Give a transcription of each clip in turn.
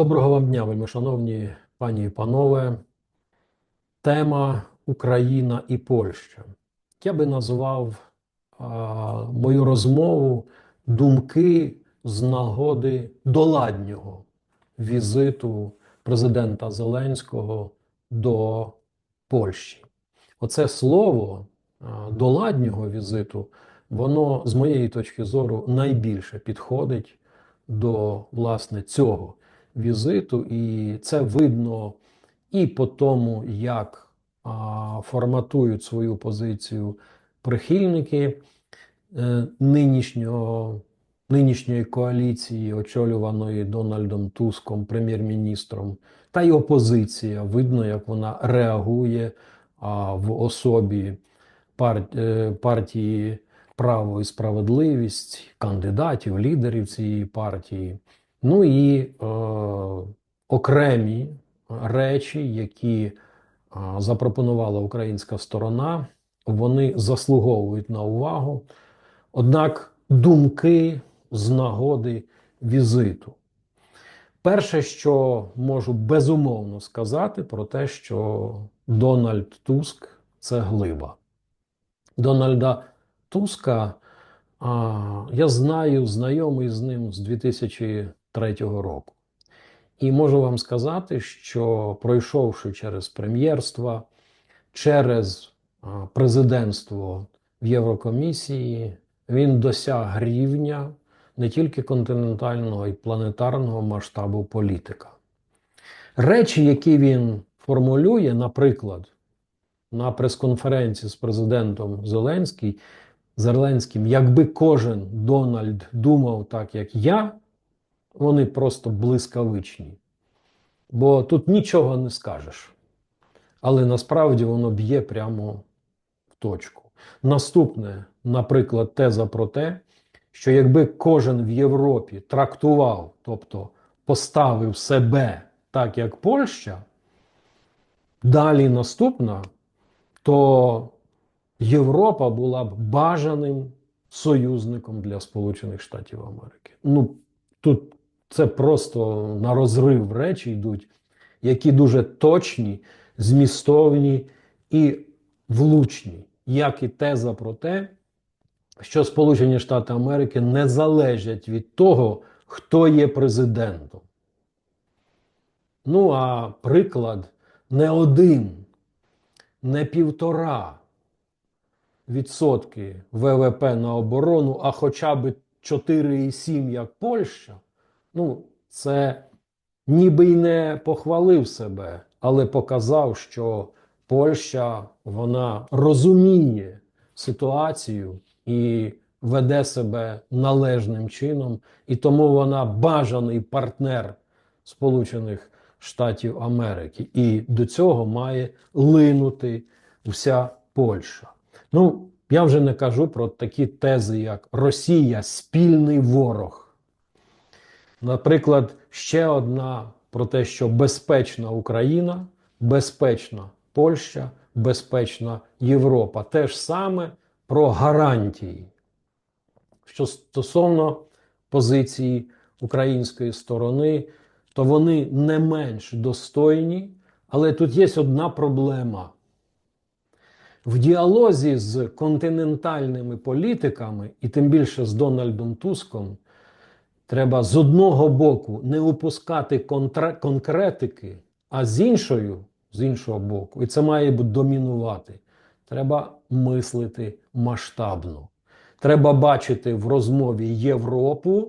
Доброго вам дня, вельми шановні пані і панове. Тема Україна і Польща. Я би назвав а, мою розмову думки з нагоди доладнього візиту президента Зеленського до Польщі. Оце слово а, доладнього візиту, воно з моєї точки зору найбільше підходить до власне цього візиту, і це видно і по тому, як а, форматують свою позицію прихильники е, нинішнього, нинішньої коаліції, очолюваної Дональдом Туском, прем'єр-міністром, та й опозиція. Видно, як вона реагує а, в особі пар, е, партії Право і справедливість, кандидатів, лідерів цієї партії. Ну і е, окремі речі, які е, запропонувала українська сторона, вони заслуговують на увагу. Однак думки з нагоди візиту. Перше, що можу безумовно сказати, про те, що Дональд Туск це глиба. Дональда Туска а, я знаю, знайомий з ним з 2003 року. І можу вам сказати, що пройшовши через прем'єрство, через президентство в Єврокомісії, він досяг рівня не тільки континентального і планетарного масштабу політика. Речі, які він формулює, наприклад, на прес-конференції з президентом Зеленський, Зеленським, якби кожен Дональд думав так, як я, вони просто блискавичні. Бо тут нічого не скажеш. Але насправді воно б'є прямо в точку. Наступне, наприклад, теза про те, що якби кожен в Європі трактував, тобто поставив себе так, як Польща, далі наступна, то Європа була б бажаним союзником для Сполучених Штатів Америки. Ну тут це просто на розрив речі йдуть, які дуже точні, змістовні і влучні, як і теза про те, що Сполучені Штати Америки не залежать від того, хто є президентом. Ну, а приклад не один, не півтора відсотки ВВП на оборону, а хоча б 4,7 як Польща, ну, це ніби й не похвалив себе, але показав, що Польща вона розуміє ситуацію і веде себе належним чином, і тому вона бажаний партнер Сполучених Штатів Америки. І до цього має линути вся Польща. Ну, я вже не кажу про такі тези, як Росія спільний ворог. Наприклад, ще одна про те, що безпечна Україна, безпечна Польща, безпечна Європа. Те ж саме про гарантії. Що стосовно позиції української сторони, то вони не менш достойні, але тут є одна проблема. В діалозі з континентальними політиками, і тим більше з Дональдом Туском, треба з одного боку не упускати контра... конкретики, а з іншою, з іншого боку, і це має домінувати. Треба мислити масштабно. Треба бачити в розмові Європу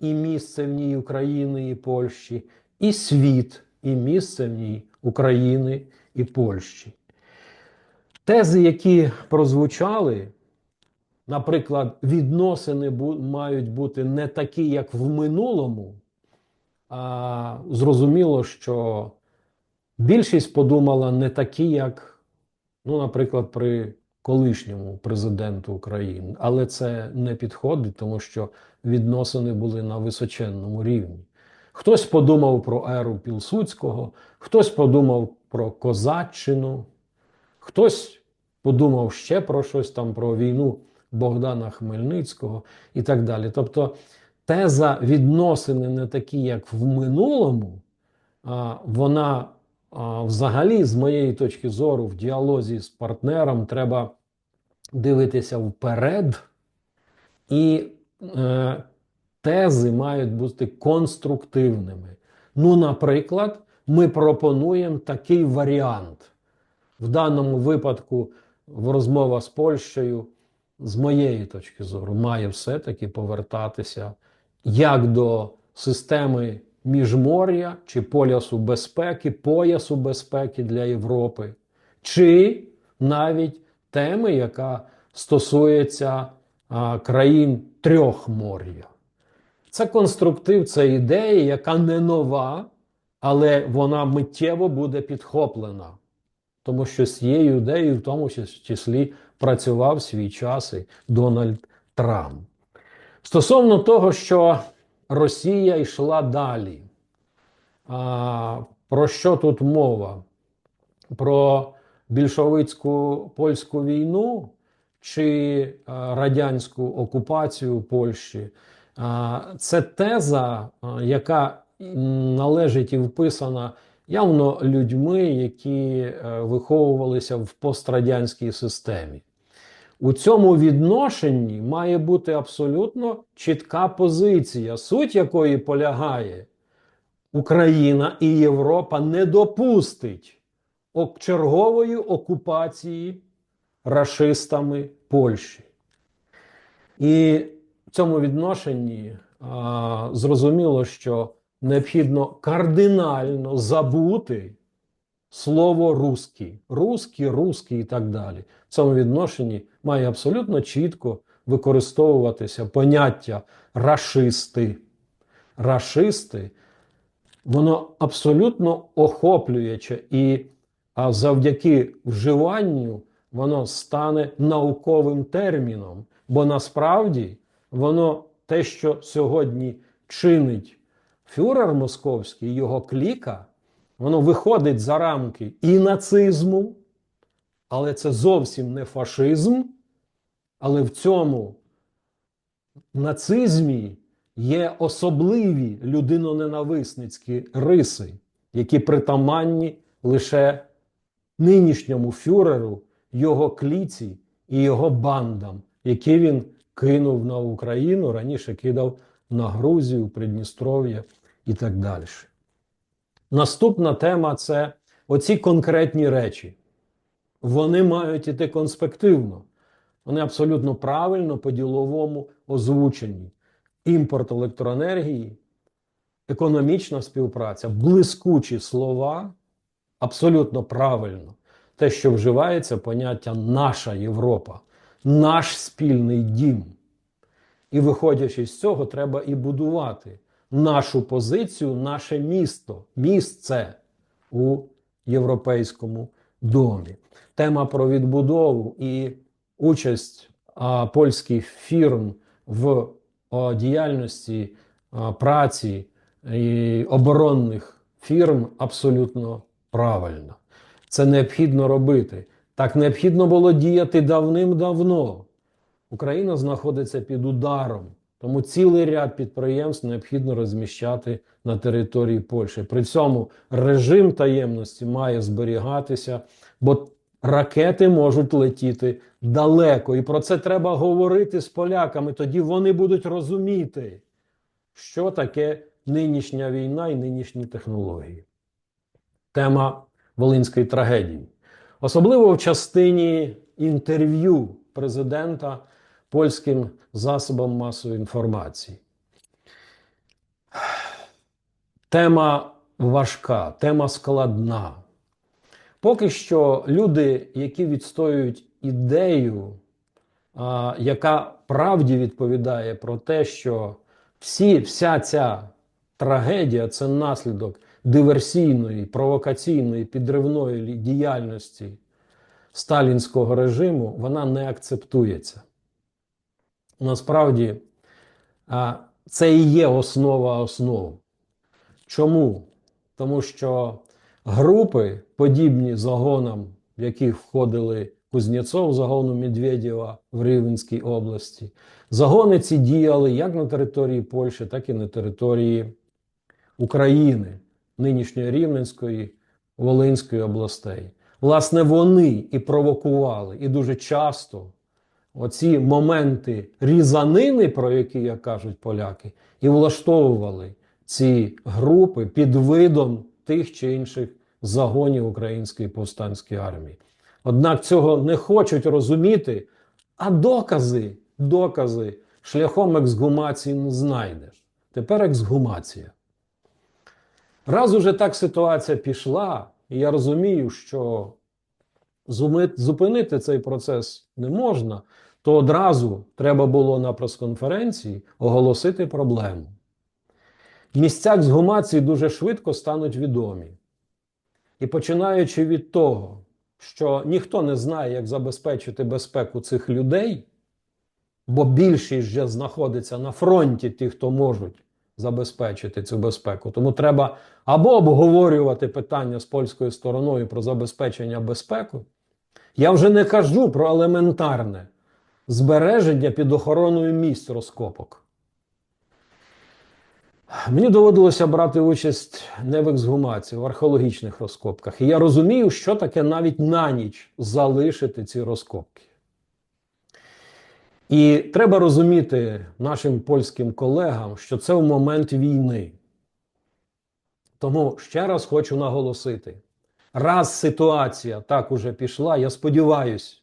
і місце в ній України і Польщі, і світ, і місце в ній України і Польщі. Тези, які прозвучали, наприклад, відносини мають бути не такі, як в минулому, а зрозуміло, що більшість подумала не такі, як, ну, наприклад, при колишньому президенту України. Але це не підходить, тому що відносини були на височенному рівні. Хтось подумав про еру Пілсудського, хтось подумав про Козаччину. Хтось подумав ще про щось там, про війну Богдана Хмельницького і так далі. Тобто теза відносини не такі, як в минулому, вона взагалі, з моєї точки зору, в діалозі з партнером треба дивитися вперед, і е, тези мають бути конструктивними. Ну, наприклад, ми пропонуємо такий варіант. В даному випадку, в розмова з Польщею, з моєї точки зору, має все-таки повертатися як до системи міжмор'я чи поясу безпеки, поясу безпеки для Європи, чи навіть теми, яка стосується а, країн трьох мор'я. Це конструктив, це ідея, яка не нова, але вона миттєво буде підхоплена. Тому що з цією ідеєю, в тому числі, працював свій час і Дональд Трамп. Стосовно того, що Росія йшла далі. А, Про що тут мова? Про більшовицьку польську війну чи а, радянську окупацію Польщі? А, Це теза, яка належить і вписана явно людьми, які е, виховувалися в пострадянській системі. У цьому відношенні має бути абсолютно чітка позиція, суть якої полягає, Україна і Європа не допустить чергової окупації рашистами Польщі. І в цьому відношенні а, зрозуміло, що необхідно кардинально забути слово русський, русський, русський і так далі. В цьому відношенні має абсолютно чітко використовуватися поняття рашисти. Рашисти, воно абсолютно охоплююче і а завдяки вживанню воно стане науковим терміном. Бо насправді воно те, що сьогодні чинить фюрер московський, його кліка, воно виходить за рамки і нацизму, але це зовсім не фашизм. Але в цьому нацизмі є особливі людиноненависницькі риси, які притаманні лише нинішньому фюреру, його кліці і його бандам, які він кинув на Україну, раніше кидав на Грузію, Придністров'я і так далі. Наступна тема це оці конкретні речі. Вони мають іти конспективно. Вони абсолютно правильно по-діловому озвучені. Імпорт електроенергії, економічна співпраця, блискучі слова абсолютно правильно. Те, що вживається, поняття наша Європа, наш спільний дім. І виходячи з цього, треба і будувати нашу позицію, наше місто, місце у європейському домі. Тема про відбудову і участь польських фірм в діяльності праці і оборонних фірм абсолютно правильна. Це необхідно робити. Так необхідно було діяти давним-давно. Україна знаходиться під ударом, тому цілий ряд підприємств необхідно розміщати на території Польщі. При цьому режим таємності має зберігатися, бо ракети можуть летіти далеко. І про це треба говорити з поляками. Тоді вони будуть розуміти, що таке нинішня війна і нинішні технології. Тема Волинської трагедії. Особливо в частині інтерв'ю президента польським засобам масової інформації. Тема важка, тема складна. Поки що люди, які відстоюють ідею, а, яка правді відповідає про те, що всі, вся ця трагедія це наслідок диверсійної, провокаційної, підривної діяльності сталінського режиму, вона не акцептується. Насправді, це і є основа основ. Чому? Тому що групи, подібні загонам, в яких входили Кузнєцов, загону Медведєва в Рівненській області, загони ці діяли як на території Польщі, так і на території України. нинішньої Рівненської, Волинської областей. Власне, вони і провокували, і дуже часто оці моменти різанини, про які як кажуть поляки, і влаштовували ці групи під видом тих чи інших загонів української повстанської армії. Однак цього не хочуть розуміти, а докази, докази шляхом ексгумації не знайдеш. Тепер ексгумація. Раз уже так ситуація пішла, і я розумію, що зупинити цей процес не можна, то одразу треба було на прес-конференції оголосити проблему. Місця ексгумації дуже швидко стануть відомі. І починаючи від того, що ніхто не знає, як забезпечити безпеку цих людей, бо більшість вже знаходиться на фронті ті, хто можуть забезпечити цю безпеку. Тому треба або обговорювати питання з польською стороною про забезпечення безпеки. Я вже не кажу про елементарне збереження під охороною місць розкопок. Мені доводилося брати участь не в ексгумації, в археологічних розкопках. І я розумію, що таке навіть на ніч залишити ці розкопки. І треба розуміти нашим польським колегам, що це в момент війни. Тому ще раз хочу наголосити: раз ситуація так уже пішла, я сподіваюся,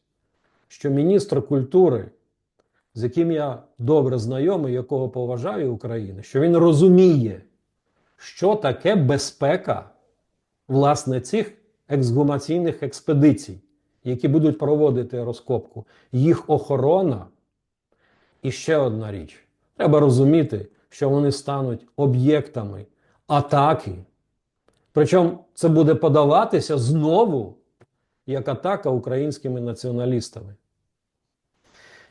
що міністр культури, з яким я добре знайомий, якого поважаю України, що він розуміє, що таке безпека власне цих ексгумаційних експедицій, які будуть проводити розкопку, їх охорона. І ще одна річ: треба розуміти, що вони стануть об'єктами атаки. Причому це буде подаватися знову як атака українськими націоналістами.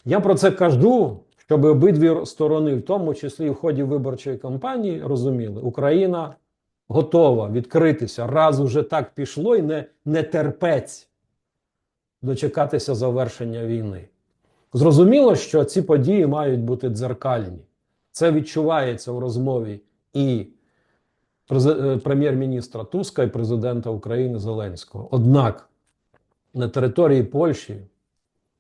Я про це кажу, щоб обидві сторони, в тому числі в ході виборчої кампанії, розуміли, Україна готова відкритися. Раз уже так пішло і не, не терпець дочекатися завершення війни. Зрозуміло, що ці події мають бути дзеркальні. Це відчувається в розмові і е, прем'єр-міністра Туска, і президента України Зеленського. Однак на території Польщі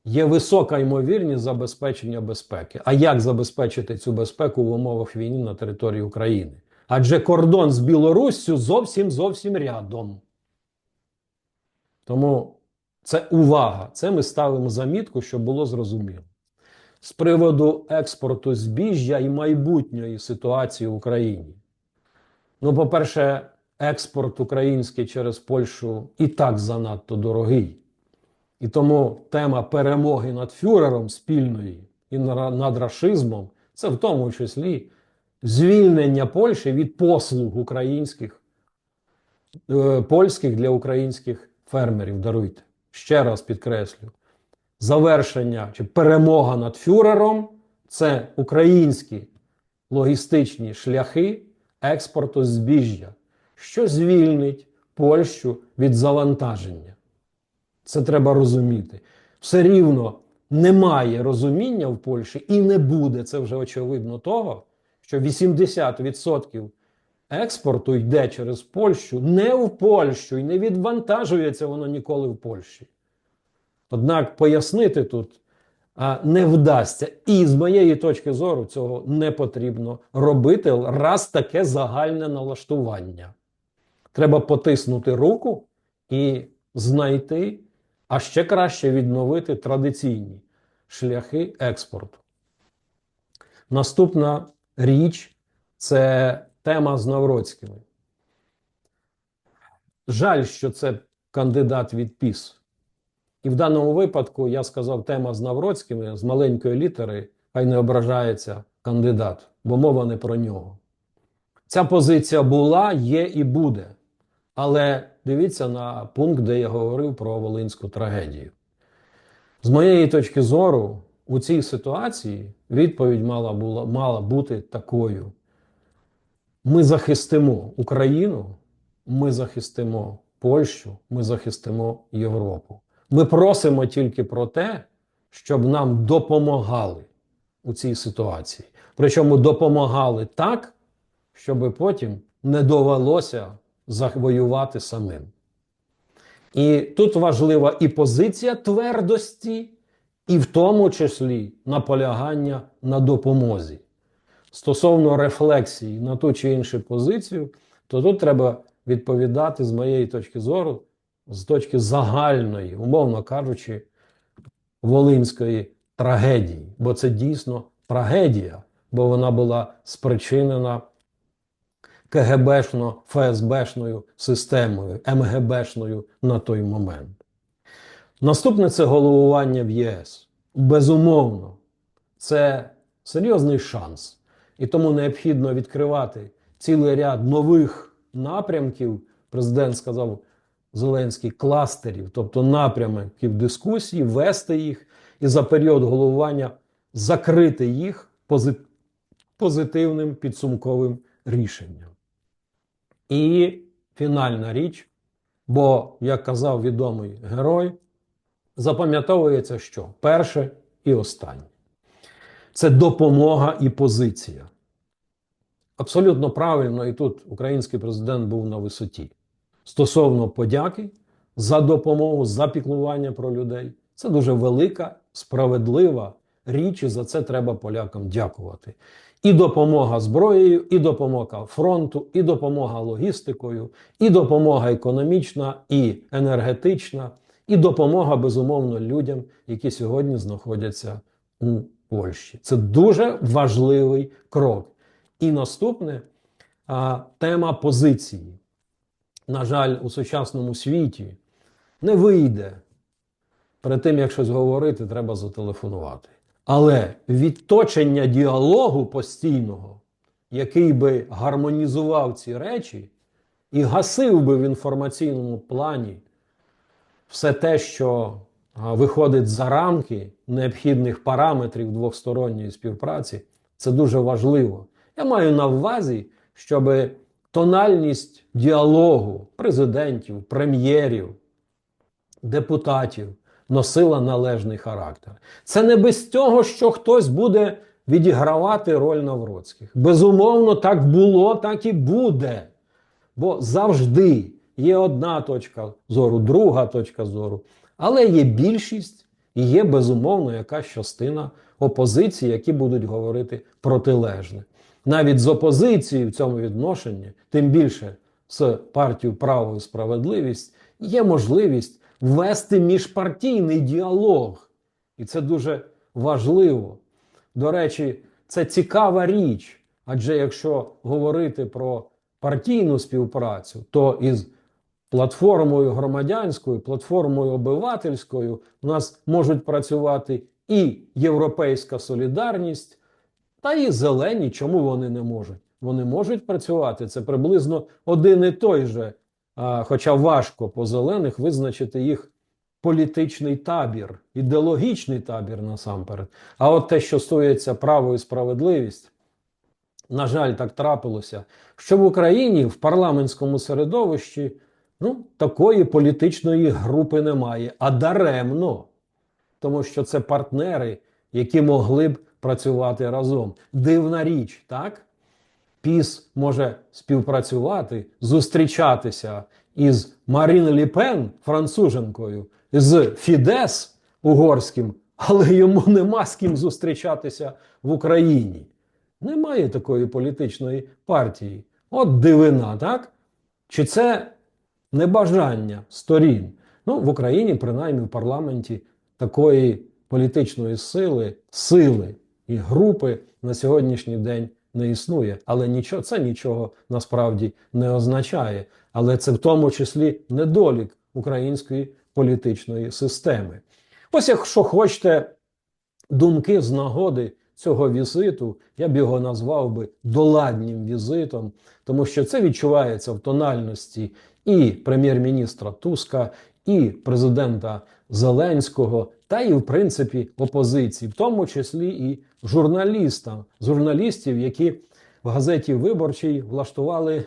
є висока ймовірність забезпечення безпеки. А як забезпечити цю безпеку в умовах війни на території України? Адже кордон з Білоруссю зовсім зовсім рядом. Тому це увага. Це ми ставимо замітку, щоб було зрозуміло. З приводу експорту збіжжя і майбутньої ситуації в Україні. Ну, по-перше, експорт український через Польщу і так занадто дорогий. І тому тема перемоги над фюрером спільної і над рашизмом це в тому числі звільнення Польщі від послуг українських, е, польських для українських фермерів. Даруйте. Ще раз підкреслю: завершення чи перемога над фюрером це українські логістичні шляхи експорту збіжжя, що звільнить Польщу від завантаження. Це треба розуміти. Все рівно немає розуміння в Польщі і не буде. Це вже очевидно того, що 80% експорту йде через Польщу, не в Польщу і не відвантажується воно ніколи в Польщі. Однак пояснити тут а, не вдасться. І з моєї точки зору цього не потрібно робити раз таке загальне налаштування. Треба потиснути руку і знайти, а ще краще відновити традиційні шляхи експорту. Наступна річ це тема з Навроцькими. Жаль, що це кандидат від ПІС. І в даному випадку я сказав тема з Навроцькими з маленької літери, хай не ображається кандидат, бо мова не про нього. Ця позиція була, є і буде. Але дивіться на пункт, де я говорив про Волинську трагедію. З моєї точки зору, у цій ситуації відповідь мала, була, мала бути такою: ми захистимо Україну, ми захистимо Польщу, ми захистимо Європу. Ми просимо тільки про те, щоб нам допомагали у цій ситуації. Причому допомагали так, щоб потім не довелося завоювати самим. І тут важлива і позиція твердості, і в тому числі наполягання на допомозі. Стосовно рефлексії на ту чи іншу позицію, то тут треба відповідати з моєї точки зору, з точки загальної, умовно кажучи, волинської трагедії. Бо це дійсно трагедія, бо вона була спричинена КГБшно ФСБшною системою, МГБшною на той момент. Наступне це головування в ЄС. Безумовно, це серйозний шанс. І тому необхідно відкривати цілий ряд нових напрямків. Президент сказав Зеленський кластерів, тобто напрямків дискусії, вести їх і за період головування закрити їх позитивним підсумковим рішенням. І фінальна річ, бо, як казав відомий герой, запам'ятовується, що перше і останнє це допомога і позиція. Абсолютно правильно, і тут український президент був на висоті. Стосовно подяки за допомогу, за піклування про людей. Це дуже велика, справедлива річ, і за це треба полякам дякувати. І допомога зброєю, і допомога фронту, і допомога логістикою, і допомога економічна, і енергетична, і допомога, безумовно, людям, які сьогодні знаходяться у Польщі. Це дуже важливий крок. І наступне тема позиції. На жаль, у сучасному світі не вийде. Перед тим, як щось говорити, треба зателефонувати. Але відточення діалогу постійного, який би гармонізував ці речі і гасив би в інформаційному плані все те, що виходить за рамки необхідних параметрів двосторонньої співпраці, це дуже важливо. Я маю на увазі, щоб тональність діалогу президентів, прем'єрів, депутатів носила належний характер. Це не без цього, що хтось буде відігравати роль Навроцьких. Безумовно, так було, так і буде. Бо завжди є одна точка зору, друга точка зору, але є більшість і є безумовно якась частина опозиції, які будуть говорити протилежне. Навіть з опозицією в цьому відношенні, тим більше з партією право і справедливість, є можливість вести міжпартійний діалог. І це дуже важливо. До речі, це цікава річ. Адже якщо говорити про партійну співпрацю, то із платформою громадянською, платформою обивательською у нас можуть працювати і Європейська солідарність, та і зелені. Чому вони не можуть? Вони можуть працювати. Це приблизно один і той же. Хоча важко по зелених визначити їх політичний табір, ідеологічний табір насамперед. А от те, що стосується право і справедливість, на жаль, так трапилося, що в Україні в парламентському середовищі ну, такої політичної групи немає, а даремно, тому що це партнери, які могли б працювати разом. Дивна річ, так? Піс може співпрацювати, зустрічатися із Марін Ліпен, француженкою, з Фідес угорським, але йому нема з ким зустрічатися в Україні. Немає такої політичної партії. От дивина, так? Чи це небажання сторін? Ну, в Україні, принаймні в парламенті, такої політичної сили, сили і групи на сьогоднішній день не існує. Але нічого, це нічого насправді не означає. Але це в тому числі недолік української політичної системи. Ось якщо хочете думки з нагоди цього візиту, я б його назвав би доладнім візитом, тому що це відчувається в тональності і прем'єр-міністра Туска, і президента Зеленського, та і в принципі опозиції, в тому числі і журналістам, журналістів, які в газеті Виборчий влаштували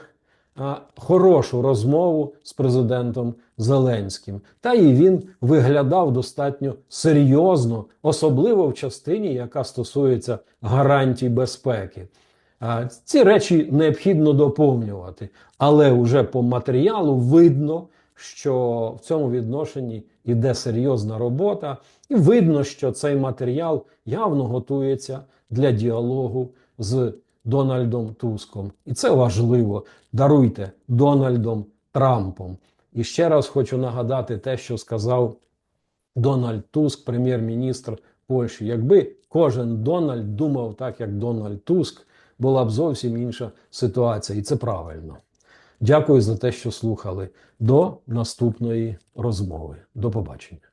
а, хорошу розмову з президентом Зеленським. Та і він виглядав достатньо серйозно, особливо в частині, яка стосується гарантій безпеки. Ці речі необхідно доповнювати, але вже по матеріалу видно, що в цьому відношенні йде серйозна робота, і видно, що цей матеріал явно готується для діалогу з Дональдом Туском. І це важливо. Даруйте Дональдом Трампом. І ще раз хочу нагадати те, що сказав Дональд Туск, прем'єр-міністр Польщі. Якби кожен Дональд думав так, як Дональд Туск, була б зовсім інша ситуація, і це правильно. Дякую за те, що слухали. До наступної розмови. До побачення.